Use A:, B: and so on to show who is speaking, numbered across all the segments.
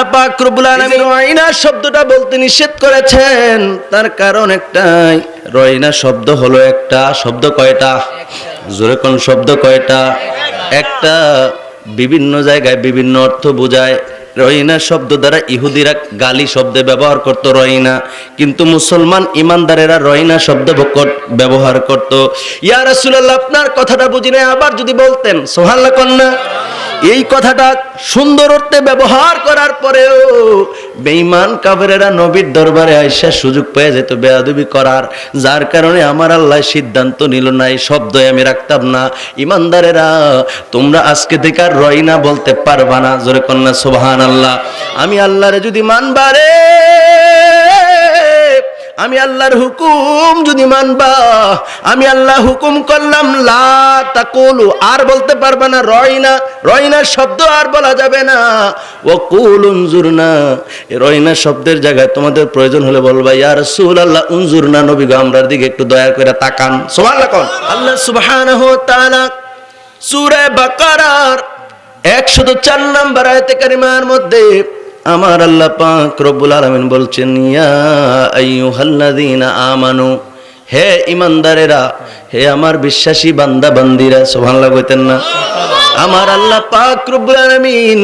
A: আল্লাহ পাক রব্বুল আলামিন রয়না শব্দটা বলতে নিষেধ করেছেন, তার কারণ একটাই। রয়না শব্দ হলো একটা, শব্দ কয়টা? জোরে কোন শব্দ কয়টা? একটা। বিভিন্ন জায়গায় বিভিন্ন অর্থ বোঝায়। রহিনা শব্দ দ্বারা ইহুদিরা গালি শব্দে ব্যবহার করত রহিনা কিন্তু মুসলমান ইমানদারেরা রহিনা শব্দ ব্যবহার করত। ইয়া রাসূলুল্লাহ, আপনার কথাটা বুঝি না আবার যদি বলতেন সোহাল্লা কন্যা এই কথাটা সুন্দর অর্থে ব্যবহার করার পরেও বেঈমান কাফেরেরা নবীর দরবারে আইসা সুযোগ পেয়ে যেত, বেয়াদবি করার। যার কারণে আমার আল্লাহ সিদ্ধান্ত নিল না, এই শব্দই আমি রাখতাম না। ইমানদারেরা, তোমরা আজকে থেকে আর রইনা বলতে পারবা না। জোরে কন্যা সুবহান আল্লাহ আমি আল্লাহরে যদি মানবারে আমি আল্লাহর হুকুম যদি মানবা, আমি আল্লাহ হুকুম করলাম, লা আর বলতে পারবে না রয়না রয়না শব্দ আর বলা যাবে না। ও কুল উনজুরনা রয়না শব্দের জায়গায় তোমাদের প্রয়োজন হলে বলবা, ইয়া রাসূলুল্লাহ, উনজুরনা নবী গো, আমরার দিকে একটু দয়া করে তাকান। সুবহানাল্লাহ কোন। আল্লাহ সুবহানাহু তাআলা সূরা বাকারার 104 নম্বর আয়াতে কারিমার মধ্যে আমার আল্লাহ পাক রব্বুল আলমিন বলছেন, ইয়া আমানু, হে ইমানদারেরা হে আমার বিশ্বাসী বান্দা বান্দিরা সোভান লাগতেন না, আমার আল্লাহ পাক রব্বুল আলামিন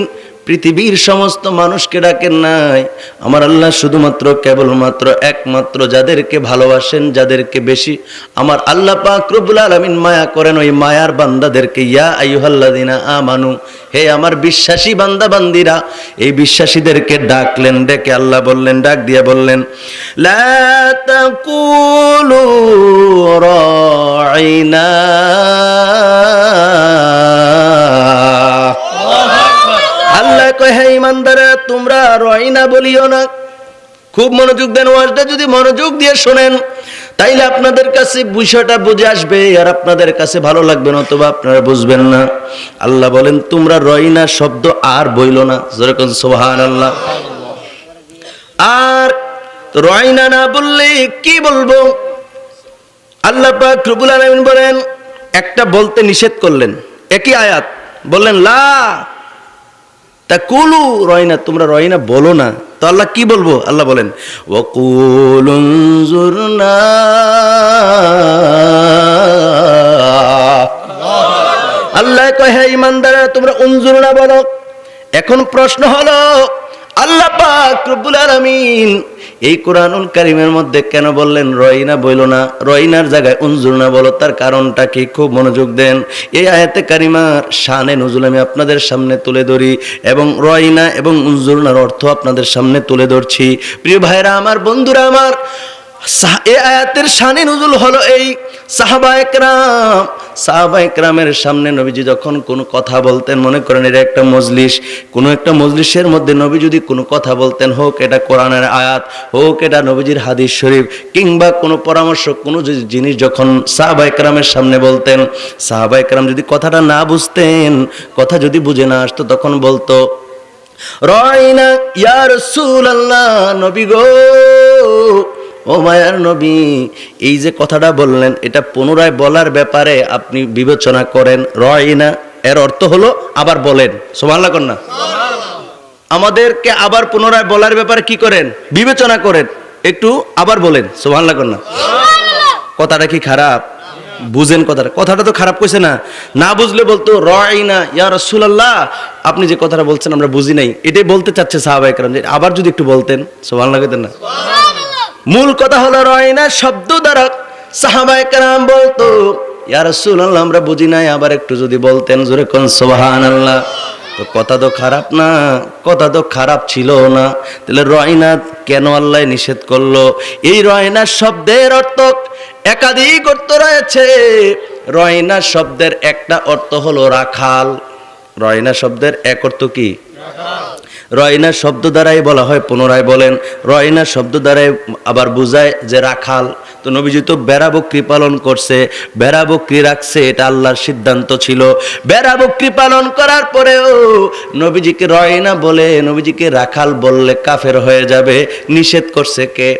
A: পৃথিবীর সমস্ত মানুষকে ডাকেন নাই। আমার আল্লাহ শুধুমাত্র, কেবলমাত্র একমাত্র যাদেরকে ভালোবাসেন, যাদেরকে বেশি। আমার আল্লাহ পাক রব্বুল আলামিন মায়া করেন, ওই মায়ার বান্দাদেরকে, ইয়া আইয়ুহাল্লাযীনা আমানু হে আমার বিশ্বাসী বান্দা বান্দিরা এই বিশ্বাসীদেরকে ডাকলেন, ডেকে আল্লাহ বললেন, ডাক দিয়া বললেন, লা তাকুলু রাইনা বলিও না। খুব মনোযোগ দেন ওয়াজটা, যদি মনোযোগ দিয়ে শোনেন, তাইলে আপনাদের কাছে বিষয়টা বুঝে আসবে, আর আপনাদের কাছে ভালো লাগবে না, অথবা আপনারা বুঝবেন না। আল্লাহ বলেন, তোমরা রয়না শব্দ, আর বইল না। যেরকম সোহান আল্লাহ আর রয়না না বললে কি বলব? আল্লাহ পাক রব্বুল আলামিন বলেন, একটা বলতে নিষেধ করলেন, একই আয়াত, বললেন, লা তা কুলু রয়না তোমরা রয়না বলো না। তো আল্লাহ কি বলব? আল্লাহ বলেন আল্লাহ। কয় হ্যাঁ ইমানদারা তোমরা উনজুরনা বলো এখন প্রশ্ন হলো, আল্লাহ পাক রব্বুল আলামিন এই কোরআনুল কারিমের মধ্যে কেন বললেন রয়না বইল না? রয়নার জায়গায় উনজুরনা বলো, তার কারণটা কি? খুব মনোযোগ দেন। এই আয়াতে কারিমার শানে নজুল আমি আপনাদের সামনে তুলে ধরি এবং রয়না এবং উনজুরনার অর্থ আপনাদের সামনে তুলে ধরছি। প্রিয় ভাইরা আমার, বন্ধুরা আমার এ আয়াতের শানে নজুল হলো এই সাহাবা একরাম সাহাবা একরামের সামনে নবীজি যখন কোনো কথা বলতেন, মনে করেন এটা একটা মজলিস, কোনো একটা মজলিসের মধ্যে নবী যদি কোনো কথা বলতেন, হোক এটা কোরআনের আয়াত, হোক এটা নবীজির হাদিস শরীফ, কিংবা কোনো পরামর্শ, কোনো জিনিস যখন সাহাবা একরামের সামনে বলতেন, সাহাবা একরাম যদি কথাটা না বুঝতেন, কথা যদি বুঝে না আসতো, তখন বলতো, রয়না ইয়া রাসূলুল্লাহ, নবী গো ও মায়ার নবী এই যে কথাটা বললেন এটা পুনরায় বলার ব্যাপারে আপনি বিবেচনা করেন রয়না এর অর্থ হলো আবার বলেন। সুবহানাল্লাহ কন্যা আমাদেরকে আবার পুনরায় বলার ব্যাপারে কি করেন? বিবেচনা করেন। একটু আবার বলেন। সুবহানাল্লাহ কন্যা কথাটা কি খারাপ? বুঝেন কথাটা। কথাটা তো খারাপ কইছে না। না বুঝলে বলতো রয়না ইয়া রাসূলুল্লাহ। আপনি যে কথাটা বলছেন আমরা বুঝি নাই। এটাই বলতে চাচ্ছে সাহাবা একরাম যে আবার যদি একটু বলতেন সুবহানাল্লাহ কইতেন না। মূল কথা হলো রয়না শব্দ দ্বারা সাহাবা একরাম বলতো, ইয়া রাসূলুল্লাহ, আমরা বুঝি নাই, আবার একটু যদি বলতেন জোরে কোন সুবহানাল্লাহ। তো কথা তো খারাপ না, কথা তো খারাপ ছিল না। তাহলে রয়না কেন আল্লাহ নিষেধ করল? এই রয়না শব্দের অর্থ একাধিক অর্থ রয়েছে। রয়না শব্দের একটা অর্থ হলো রাখাল। রয়না শব্দের এক অর্থ কি? রয়না শব্দ দ্বারাই বলা হয়, পুনরায় বলেন, রয়না শব্দ দ্বারাই আবার বোঝায় যে রাখাল। তো নবীজি তো বেড়া বকরি পালন করছে? বেড়া বকরি রাখছে? এটা আল্লাহর সিদ্ধান্ত ছিল। বেড়া বকরি পালন করার পরেও নবীজিকে রয়না বলে, নবীজিকে রাখাল বললে কাফের হয়ে যাবে। নিষেধ করছে কে?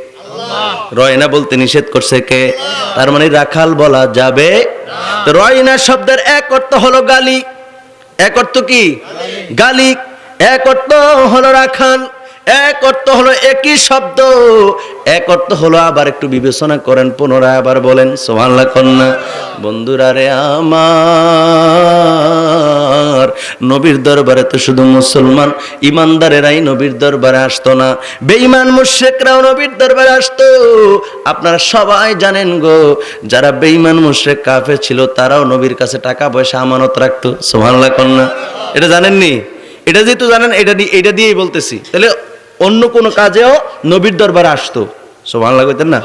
A: রয়না বলতে নিষেধ করছে কে? তার মানে রাখাল বলা যাবে রয়না শব্দের এক অর্থ হলো গালি। এক অর্থ কি? গালি। এক অর্থ হলো রাখাল, এক অর্থ হলো একই শব্দ, এক অর্থ হলো আবার একটু বিবেচনা করেন, পুনরায় আবার বলেন সোহানলা কন্যা। বন্ধুরা রে আমার, নবীর দরবারে তো শুধু মুসলমান, ইমানদারেরাই নবীর দরবারে আসতো না। বেঈমান মুশ্রেকরাও নবীর দরবারে আসতো। আপনারা সবাই জানেন গো, যারা বেঈমান মুশ্রেক কাফে ছিল, তারাও নবীর কাছে টাকা পয়সা আমানত রাখতো। সোহানলা কন্যা। এটা জানেননি? এটা যেহেতু জানেন, এটা এটা দিয়েই বলতেছি। তাহলে অন্য কোনো কাজেও নবীর দরবারে আসতো। সোহানলা কইতেন না?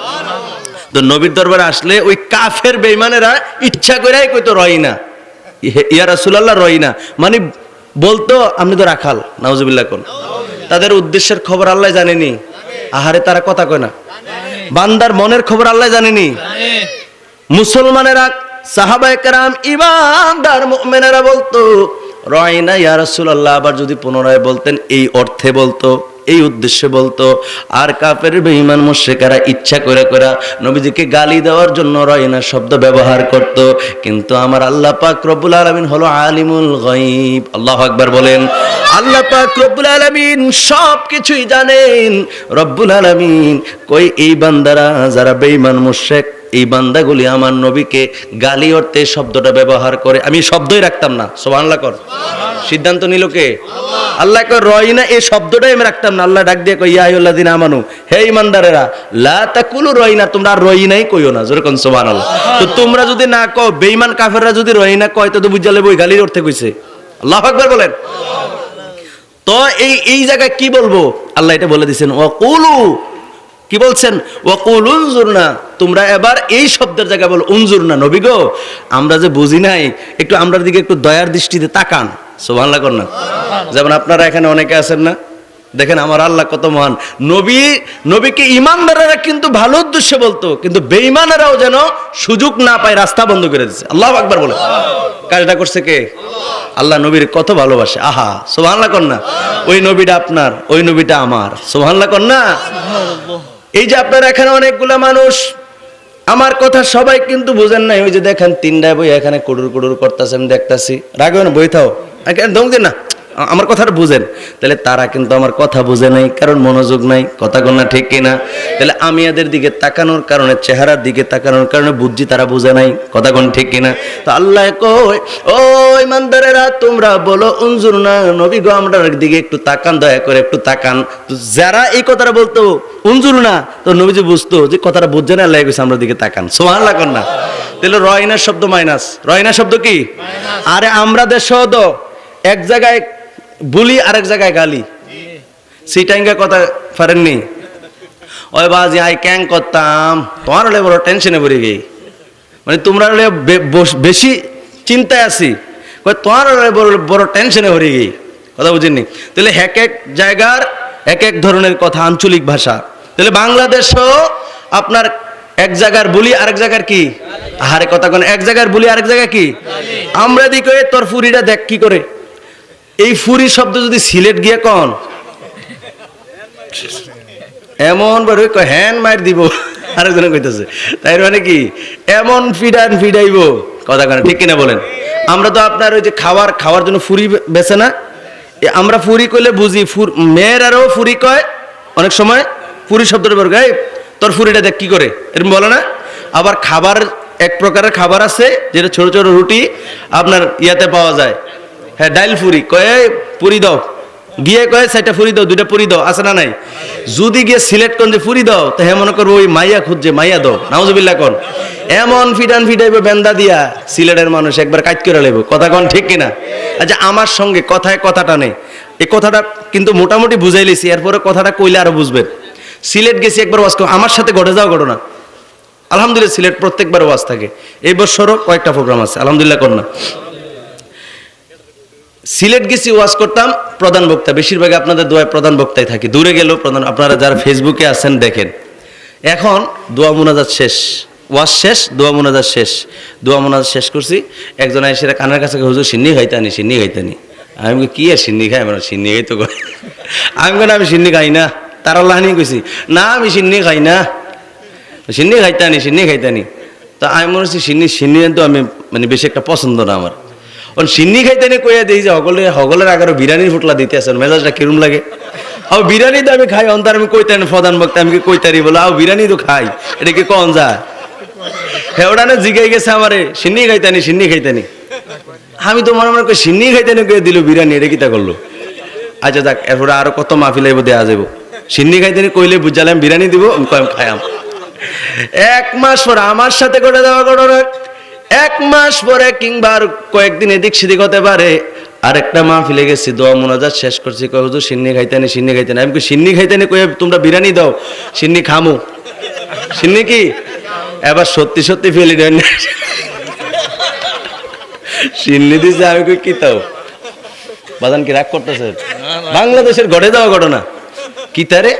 A: তো নবীর দরবারে আসলে ওই কাফের বেইমানেরা ইচ্ছা করেই কইতো রই না। ইয়া রাসূলুল্লাহ রই না। মানে বলতো, আপনি তো রাখাল, নাউজুবিল্লাহ কোন। তাদের উদ্দেশ্যের খবর আল্লাহ জানেনি। আহারে তারা কথা কয় না। বান্দার মনের খবর আল্লাহ জানেনি। মুসলমানেরা সাহাবায়ে কেরাম, ইমানদার মুমিনেরা বলতো রয়না ইয়া রাসূলুল্লাহ, আবার যদি পুনরায় বলতেন, এই অর্থে বলতো, এই উদ্দেশ্যে বলতো, আর কাপের বেঈমান, মুশরিকারা ইচ্ছা করে করে নবীজিকে গালি দেওয়ার জন্য রয়না শব্দ ব্যবহার করত। কিন্তু আমার আল্লাহ পাক রব্বুল আলামিন হলো আলিমুল গায়ব। আল্লাহু আকবার বলেন, আল্লাহ পাক রব্বুল আলামিন সব কিছুই জানেন। রব্বুল আলামিন কই এই বান্দারা, যারা বেঈমান, মুশরিক এই বান্দাগুলি আমার নবীকে গালি অর্থে শব্দটা ব্যবহার করে। আমি শব্দই রাখতাম না সোহানলা কর। সিদ্ধান্ত নিল কে? আল্লাহ কয় রয় না, এই শব্দটাই আমি রাখতাম না। আল্লাহ ডাক দিয়ে কই ইয়া দিন আমানু, হে ইমানদারেরা লা তাকুলু রয় না, তোমরা রই নাই কইও না। যেরকম সুবহানাল্লাহ। তো তোমরা যদি না কও, বেঈমান কাফেররা যদি রই না কয় তো বুঝালে বই গালির অর্থে কইছে। আল্লাহু আকবার বলেন। তো এই এই জায়গায় কি বলব? আল্লাহ এটা বলে দিছেন ওয়াকুলু কি বলছেন? ওয়াকুল উনজুরনা তোমরা এবার এই শব্দের জায়গায় বলো উনজুরনা নবী গো। আমরা যে বুঝি নাই একটু আমরার দিকে একটু দয়ার দৃষ্টিতে তাকান। সুবহানাল্লাহ কর না। যেমন আপনারা এখানে অনেকে আছেন না দেখেন আমার আল্লাহ কত মহান। নবী নবীকে ইমানদারেরা কিন্তু ভালো উদ্দেশ্যে বলতো কিন্তু বেঈমানেরাও যেন সুযোগ না পায় রাস্তা বন্ধ করে দিচ্ছে আল্লাহ আকবার বলে। কাজটা করছে কে? আল্লাহ। নবীর কত ভালোবাসে। আহা সোহানলা কর না। ওই নবীটা আপনার ওই নবীটা আমার। সোহানলা কর না। এই যে আপনার এখানে অনেকগুলো মানুষ, আমার কথা সবাই কিন্তু বুঝেন নাই, ওই যে দেখেন তিনটা বই এখানে কুড়ুর কুড়ুর করতেছে, আমি দেখতেছি। রাখবেন বই থাও। এখানে দম দিন না। আমার কথাটা বুঝেন। তাহলে তারা কিন্তু আমার কথা বুঝে নাই কারণ মনোযোগ নাই কথা না ঠিক কিনা? তাহলে আমি এদের দিকে তাকানোর কারণে চেহারার দিকে তাকানোর কারণে বুদ্ধি তারা বুঝে নাই কথা কোন ঠিক কিনা? তো আল্লাহ কই ও ইমানদারেরা তোমরা বলো উনজুর না নবী গো আমরার দিকে একটু তাকান দয়া করে একটু তাকান। তো যারা এই কথাটা বলতো উনজুর না তো নবীজি বুঝতো যে কথাটা বুঝছে না আল্লাহ কইছে আমরা দিকে তাকান। সোহান লাগান না। তাহলে রয়না শব্দ মাইনাস। রয়না শব্দ কি? আরে আমরা দেশ এক জায়গায় বুলি আরেক জায়গায় গালি। সিটাইঙ্গা কথা পারেননি ওই বাজি আই ক্যাং করতাম। তোমার হলে বড় টেনশনে পড়ে গেই। মানে তোমরা হলে বেশি চিন্তায় আছি। তোমার হলে বড় টেনশনে পড়ে গেই। কথা বুঝেননি? তাহলে এক এক জায়গার এক এক ধরনের কথা, আঞ্চলিক ভাষা। তাহলে বাংলাদেশও আপনার এক জায়গার বুলি, আরেক জায়গার কি? আরে কথা কোন, এক জায়গার বুলি, আরেক জায়গা কি? আমরা দিকে তোর ফুরিটা দেখ কি করে। এই ফুরি শব্দ যদি সিলেট গিয়ে কন, এমন কয়, হ্যান মার দিব। আরেকজনে কইতেছে। তাই মানে কি? এমন ফিডান ফিডাইব। কথা কেন ঠিক কিনা বলেন? আমরা তো আপনার ওই যে খাওয়ার খাওয়ার জন্য ফুরি বেছে না? আমরা ফুরি কইলে বুঝি, ফুর মেয়েরারও ফুরি কয় অনেক সময়। ফুরি শব্দটা বের গায়ে তোর ফুরিটা দেখ কি করে? এরকম বলে না? আবার খাবার, এক প্রকারের খাবার আছে, যেটা ছোট ছোট রুটি আপনার ইয়াতে পাওয়া যায়। হ্যাঁ ডাইল ফুরি, কয়ে পুরি দাও। গিয়ে কয়ে সেটা ফুরি দাও, দুইটা পুরি দাও, আছে না নাই? যদি গিয়ে সিলেক্ট কোন যে ফুরি দাও, তো হ্যাঁ মনে করব ওই মাইয়া খুঁজছে, মাইয়া দাও। নাউজুবিল্লাহ কোন। এমন ফিটান ফিটাইবে বেন্দা দিয়া, সিলেটের মানুষ একবার কাজ করে লেব কথা কোন ঠিক কিনা? আচ্ছা আমার সঙ্গে কথায় কথাটা নেই। এই কথাটা কিন্তু মোটামুটি বুঝাই লিছি, এরপরে কথাটা কইলে আরও বুঝবেন। সিলেট গেছি একবার ওয়াজ। আমার সাথে ঘটে যাওয়া ঘটনা। আলহামদুলিল্লাহ, সিলেট প্রত্যেকবার ওয়াজ থাকে। এই বছরও কয়েকটা প্রোগ্রাম আছে, আলহামদুলিল্লাহ কন্যা সিলেট গেছি, ওয়াজ করতাম, প্রধান বক্তা। বেশিরভাগ আপনাদের দোয়ায় প্রধান বক্তায় থাকি। দূরে গেলেও প্রধান আপনারা যারা ফেসবুকে আছেন দেখেন। এখন দোয়া মোনাজাত শেষ। ওয়াজ শেষ, দোয়া মোনাজাত শেষ। দোয়া মোনাজাত শেষ করছি। একজন এসে কানের কাছে হুজুর, সিন্নি খাইতানি সিন্নি খাইতানি। আমি কি আর সিন্নি খাই আমার সিন্নি খাই তো। আমি কেন আমি সিন্নি খাই না। তার আল্লাহ নিয়ে কইছি, না, আমি সিন্নি খাই না। সিন্নি খাইতানি সিন্নি খাইতানি। তো আমি মনে হচ্ছে সিন্নি সিন্নি তো আমি মানে বেশি একটা পছন্দ না আমার। ওন সিন্নি খাইতে নি কইয়া দিই যে হগলে হগলের আগারও বিরিয়ানির ফুটলা দিতে আসেন, মেজাজটা কিরম লাগে? আও বিরিয়ানি তো আমি খাই, অন্তর আমি কইতারি প্রধান বক্তা আমি কইতারি বলে, আও বিরিয়ানি তো খাই, এটা কি কন যায় হেওড়ানে জিগাই গেছে আমারে, সিন্নি খাইতানি সিন্নি খাইতানি আমি তো মনে মনে করি সিন্নি খাইতানি কয়ে দিল বিরিয়ানি, এটা কিতা করল? আচ্ছা যাক, এরপরে আরও কত মাহফিল আইব দেয়া যাব সিন্নি খাইতানি কইলে বুঝালাম বিরিয়ানি দিব কয়াম খায়াম এক মাস পরে আমার সাথে করে দেওয়া ঘটনা? এক মাস পরে কিংবা কয়েকদিন এদিক সেদিক হতে পারে। আরেকটা ফিলে গেছি, দোয়া মোনাজাত শেষ করছি, কয়, হুজুর, সিন্নি খাইতানি সিন্নি খাইতানি। আমি কই, সিন্নি খাইতেনি কই তোমরা বিরিয়ানি দাও, সিন্নি খামু। সিন্নি কি? এবার সত্যি সত্যি ফেলি দেন। সিন্নি দিছে, আমি কই, কি তাও? বাদান কি রাগ করতেছে? বাংলাদেশের গড়ে যাওয়া ঘটনা। কি তারে?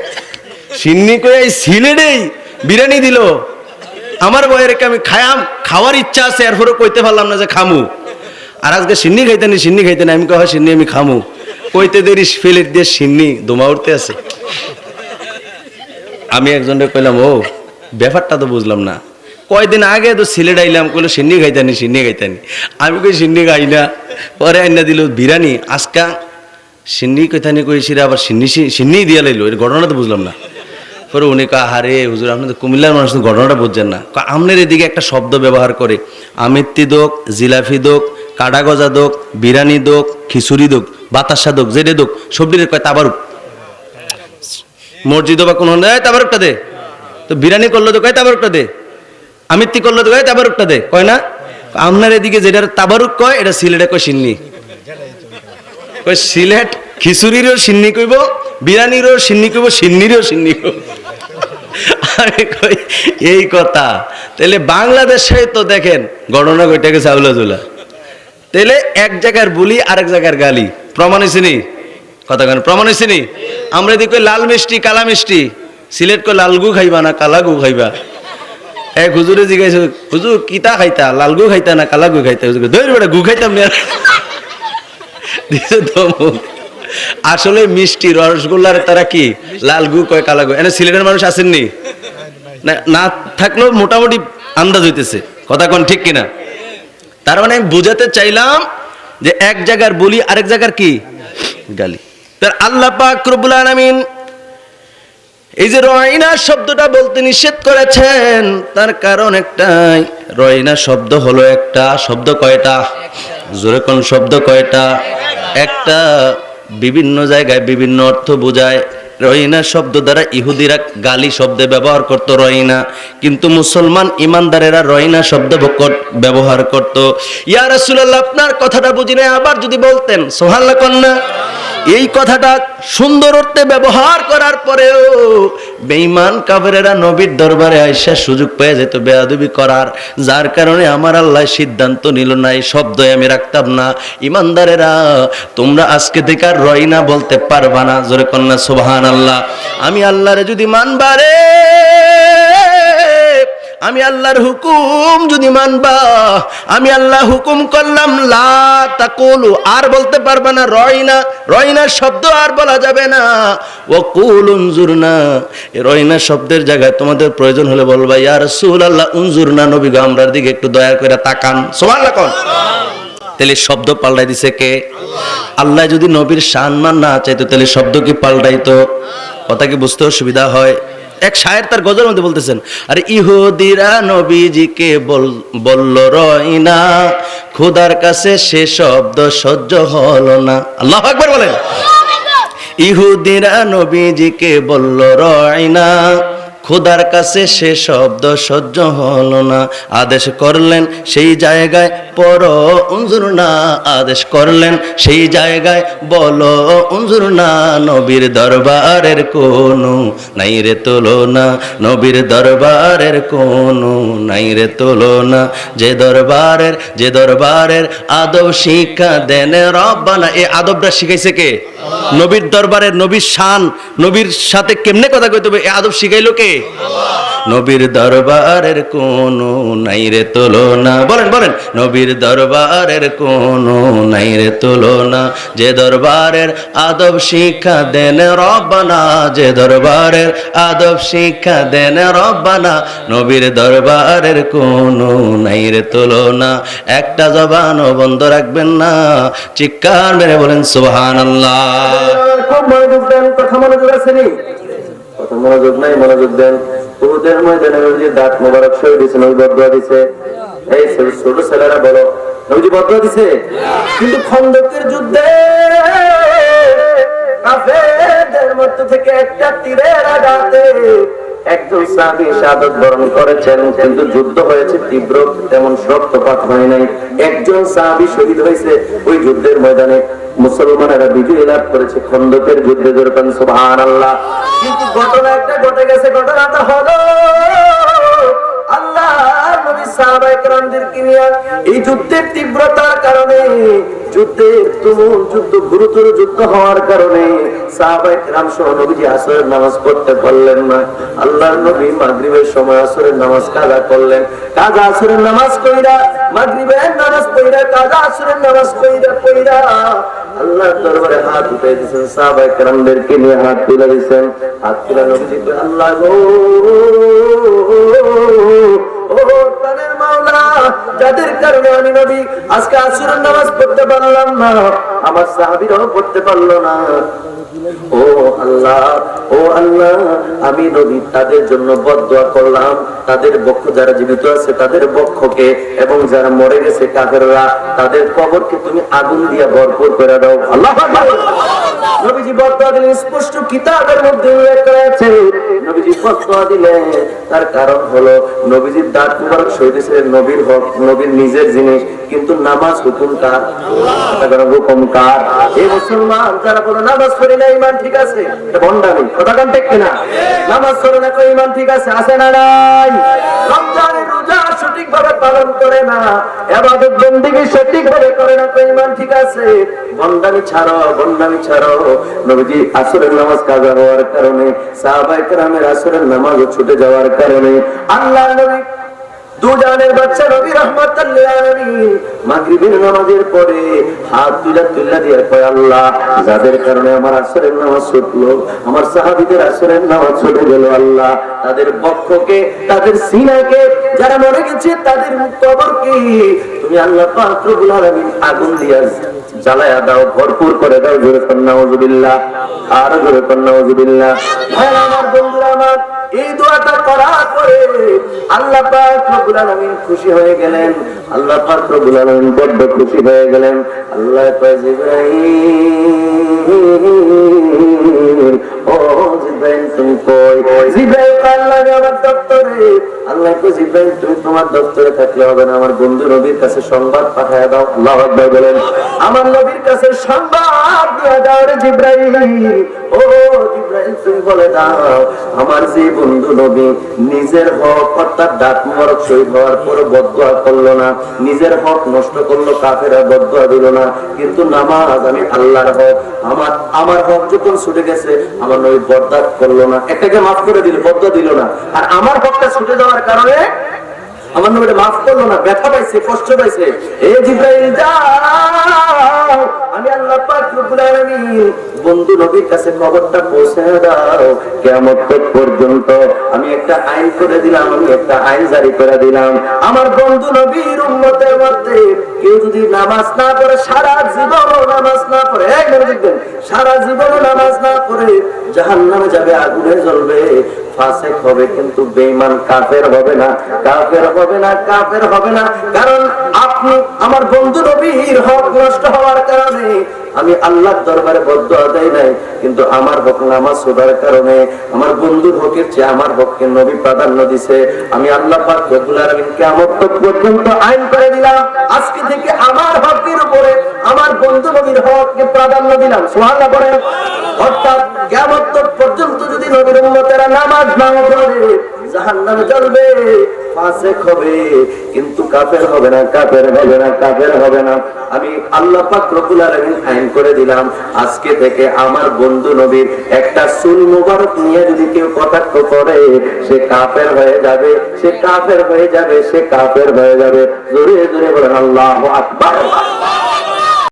A: সিন্নি কই, এই সিলেটেই বিরিয়ানি দিল। আমার বয়ের আমি খায়াম, খাওয়ার ইচ্ছা আছে এরপরে কইতে পারলাম না যে খামু। আর আজকে সিন্নি খাইতেনি সিন্নি খাইতে খাইতেনি আমি কহ সিন্নি, আমি খামু। কইতে দেরি ফেলে দিয়ে সিন্নি দোমা উঠতে আছে। আমি একজনকে কইলাম, ও, ব্যাপারটা তো বুঝলাম না। কয়দিন আগে তো সিলেট আইলাম, কইলো সিন্নি খাইতানি সিন্নি খাইতানি আমি কই সিন্নি খাই না। পরে আইনা দিল বিরিয়ানি। আজকা সিন্নি কইতানি কইছি রে, আবার সিন্নি সিন্নি দিয়া লাইলো। এর ঘটনা তো বুঝলাম না। পরে উনি কয় হারে হুজুর আপনি তো কুমিল্লার মানুষ ঘটনাটা বুঝছেন না। কয়, আমনের এদিকে একটা শব্দ ব্যবহার করে আমিত্তি দোক জিলাফি দোক কাডা গজা দোক বিরানি দোক খিচুড়ি দোক বাতাসা দোক জেডে দোক সবজির কয় তাবারুক। মসজিদ বা কোনো তাবারুকটা দে। তো বিরানি করল তো কয় তাবারুকটা দে। আমিত্তি করল তো কয় তাবারুকটা দে। কয় না? আপনার এদিকে যেটা তাবারুক কয় এটা সিলেটে কয় সিন্নি। কই সিলেট খিচুড়িরও সিন্নি কইব বিরানিরও সিন্নি কইব সিন্নিরও সিন্নি কইব। এই কথা। তাহলে বাংলাদেশে তো দেখেন, গণনা কইটা গেছে আউলাজুলা তাহলে এক জায়গার বুলি, আরেক জায়গার গালি। প্রমাণ হয়েছে নি? কথা কেন প্রমাণ হয়েছে নি? আমরা কই লাল মিষ্টি, কালা মিষ্টি। সিলেট কই লাল গু খাইবা না কালা গু খাইবা? এক হুজুরে জিজ্ঞাসা হুজুর, কিতা খাইতা? লাল গু খাইতা না কালা গু খাইতা? হুজুর বেটা গু খাইতাম না দিছে ধমক। আসলে মিষ্টি রসগোল্লার তারা কি? লাল গু, কয় কালা গু? এনে সিলেটের মানুষ আসেননি না না থাকলেও মোটামুটি আন্দাজ হইতেছে। কথা কোন ঠিক কিনা? তার মানে আমি বুঝাতে চাইলাম যে এক জায়গার বলি, আরেক জায়গার কি? গালি। তার আল্লাহ পাক রব্বুল আলামিন এই যে রয়না শব্দটা বলতে নিষেধ করেছেন, তার কারণ একটাই। রয়না শব্দ হলো একটা। শব্দ কয়টা? জোরে কোন শব্দ কয়টা? একটা। বিভিন্ন জায়গায় বিভিন্ন অর্থ বোঝায়। রহিনা শব্দ দ্বারা ইহুদিরা গালি শব্দে ব্যবহার করত রহিনা। কিন্তু মুসলমান ইমানদারেরা রহিনা শব্দ ব্যবহার করত। ইয়ার রাসূলুল্লাহ, আপনার কথাটা বুঝি আবার যদি বলতেন সোহাল্লা কন্যা। এই কথাটা সুন্দর অর্থে ব্যবহার করার পরেও বেঈমান কাফেরেরা নবীর দরবারে আইসা সুযোগ পেয়ে যেত, বেয়াদবি করার। যার কারণে আমার আল্লাহ সিদ্ধান্ত নিল না এই শব্দ আমি রাখতাম না। ইমানদারেরা, তোমরা আজকে থেকে আর রই না বলতে পারবা না। জোরে কন্যা সোবাহান আল্লাহ আমি আল্লাহরে যদি মানবারে আমি আল্লাহর হুকুম যদি মানবা, আমি আল্লাহ হুকুম করলাম, লা আর বলতে পারবে না রয়না রয়না শব্দ আর বলা যাবে না। ও কুল উনজুরনা রয়না শব্দের জায়গায় তোমাদের প্রয়োজন হলে বলবা, ইয়া রাসূলুল্লাহ, উনজুরনা নবী গো দিকে একটু দয়া করে তাকান। সুবহানাল্লাহ কোন। তাহলে শব্দ পাল্টাই দিছে কে? আল্লাহ যদি নবীর সম্মান না চাইতো, তাহলে শব্দ কি পাল্টাইতো? কথা কি বুঝতে সুবিধা হয়? এক শায়ের তার গজল মধ্যে বলতেছেন আর ইহুদিরা নবীজিকে বল বলল রইনা খোদার কাছে সে শব্দ সহ্য হল না। আল্লাহ একবার বলেন। ইহুদিরা নবীজিকে বলল রয়না খোদার কাছে সে শব্দ সহ্য হলো না। আদেশ করলেন সেই জায়গায় পর উঞ্জুর না। আদেশ করলেন সেই জায়গায় বলো উঞ্জুর না। নবীর দরবারের কোনো নাই রে তোলো না নবীর দরবারের কোনো নাই রে তোলো না যে দরবারের যে দরবারের আদব শিক্ষা দেন রব্বানা। এ আদবটা শিখাইছে কে? নবীর দরবারের নবীর শান নবীর সাথে কেমনে কথা কইতে হবে? এই আদব শিখাইলো কে? নবীর দরবারের কোন নাই রে তুলনা। বলেন বলেন, নবীর দরবারের কোন নাই রে তুলনা। যে দরবারের আদব শিক্ষা দেন রব্বানা, যে দরবারের আদব শিক্ষা দেন রব্বানা, নবীর দরবারের কোনো নাই রে তুলনা। একটা জবানও বন্ধ রাখবেন না। চিৎকার মেরে বলেন, সুবহানাল্লাহ।
B: খুব মনোযোগ দেন, কথা মনোযোগ আছে নি কথা মনোযোগ নাই, মনোযোগ দেন। উহুদের ময়দানে নবীজি দাঁত মোবারক সই দিয়েছে, নবী বদুয়া দিছে। এই ছোট ছেলেরা বলো, নবীজি বদুয়া দিছে? কিন্তু খন্দকের যুদ্ধে কাফেরদের মধ্য থেকে একটা তীরের আঘাতে একজন সাহাবি শাহাদত বরণ করেছেন, কিন্তু যুদ্ধ হয়েছে, তীব্র তেমন রক্তপাত হয় নাই। একজন সাহাবি শহীদ হয়েছে, ওই যুদ্ধের ময়দানে মুসলমানেরা বিজয় লাভ করেছে, খন্দকের যুদ্ধে যেরকম সুবহান আল্লাহ কিন্তু ঘটনা একটা ঘটে গেছে, ঘটনাটা হলো নবী নিয়ে এই যুদ্ধের তীব্রতার কারণে যুদ্ধের তুমুল যুদ্ধ গুরুতর যুদ্ধ হওয়ার কারণে সাহাবায়ে সহ নবীজি আসরের নামাজ পড়তে পারলেন না। আল্লাহর নবী মাগরিবের সময় আসরের নামাজ কাজা করলেন। কাজা আসরের নামাজ কইরা, মাগরিবের নামাজ পড়িরা কাজা আসরের নামাজ কইরা কইরা আল্লাহর দরবারে হাত উঠাই দিয়েছেন, সাহাবায়ে কেরামদেরকে নিয়ে হাত তুলে দিয়েছেন। হাত তুলে নবীজি আল্লাহ গো যাদের কারণে আমি নবী আজকে আসুরের নামাজ পড়তে পারলাম না। আমার সাহাবীরাও পড়তে পারল না। ও আল্লাহ ও আল্লাহ, আমি নবী, তাদের জন্য বদদোয়া করলাম। তাদের বক্ষ যারা জীবিত আছে, তাদের বক্ষকে এবং যারা মরে গেছে কাফেররা, তাদের কবরকে তুমি আগুন দিয়ে ভরপুর করে দাও। আল্লাহ নবীজি বদদোয়া দিলেন, স্পষ্ট কিতাবের মধ্যে উল্লেখ করা আছে। নবীজি বদদোয়া দিলেন, তার কারণ হলো নবীজির দাঁত মুবারক শহীদ নবীর হক, নবীর নিজের জিনিস, কিন্তু নামাজ হুকুম কার হুকুম নামাজ করে না ইমান ঠিক আছে? ছাড়ো ছাড়ো। নামাজ কাজা হওয়ার কারণে ছুটে যাওয়ার কারণে, আল্লাহ নবী দুজানের বাচ্চা নবী মাগরিবের নামাজের পরে হাত তুলা তুলা দিয়ে কয়, আল্লাহ, যাদের কারণে আমার আসরের নামাজ ছুটলো, আমার সাহাবীদের আসরের নামাজ ছুটে গেল, আল্লাহ, তাদের বক্ষকে তাদের সিনাকে, যারা মরে গেছে, তাদের কবরকে তুমি আল্লাহ পাক রব্বুল আলামিন আগুন দিয়া জ্বালায়া দাও, ভরপুর করে দাও, জোরে কন্যা ওজুবিল্লাহ আর জোরে কন্যা ওজুবিল্লাহ ভাই আমার আমার এই দোয়াটা করার পরে আল্লাহ পাক রব্বুল আলামিন খুশি হয়ে গেলেন। আল্লাহ পাক রব্বুল আলামিন বড্ড খুশি হয়ে গেলেন। আল্লাহ কয় জিবরাইল ও জিবরাইল, তুমি কই? জিবরাইল আল্লাহ আমার দপ্তরে। আমার যে বন্ধু নবী নিজের হক, অর্থাৎ দাঁত মোবারক শহীদ হওয়ার পরে বদদোয়া করল না, নিজের হক নষ্ট করল কাফেরা বদদোয়া দিল না। কিন্তু নামাজ আমি আল্লাহর হক, আমার আমার হক যখন ছুটে গেছে, আমার নবী বরদাত করল না। এটাকে মাফ করে দিল, বদদোয়া দিল না। আর আমার হকটা ছুটে যাওয়ার কারণে আমার নবীটা মাফ করল না, ব্যথা পাইছে, কষ্ট পাইছে। এ জিব্রাইল, যাও। আমি আল্লাহ পাক রব্বুল আলামিন বন্ধু নবীর কাছে খবরটা পৌঁছে দাও। কিয়ামত পর্যন্ত আমি একটা আইন করে দিলাম, আমি একটা আইন জারি করে দিলাম। আমার বন্ধু নবীর উম্মতের মধ্যে কেউ যদি নামাজ না পড়ে, সারা জীবন নামাজ না পড়ে মনোযোগ দেন সারা জীবন নামাজ না পড়ে, জাহান্নামে যাবে, আগুনে জ্বলবে। কারণ আপনি, আমার বন্ধু নবীর হক নষ্ট হওয়ার কারণে আমি আল্লাহর দরবারে বদ্ধ আদায় নাই, কিন্তু আমার হক নামাজ সোধার কারণে আমার বন্ধুর হকের চেয়ে আমার হককে নবী প্রাধান্য দিছে। আমি আল্লাহ পাক আলামিন কিয়ামত পর্যন্ত আইন করে দিলাম। আজকে থেকে আমার হকের উপরে আমার বন্ধু নবীর হককে প্রাধান্য দিলাম। সুবহানাল্লাহ বলেন, অর্থাৎ কিয়ামত পর্যন্ত যদি নবীর উম্মতেরা নামাজ না পড়ে, জাহান্নামে জ্বলবে। আল্লাহ পাক আজকে থেকে আমার বন্ধু নবীর একটা সুল মুবারক নিয়ে যদি কেউ কটাক্ষ করে, সে কাফের হয়ে যাবে, সে কাফের হয়ে যাবে, সে কাফের হয়ে যাবে। জোরে জোরে বলেন, আল্লাহু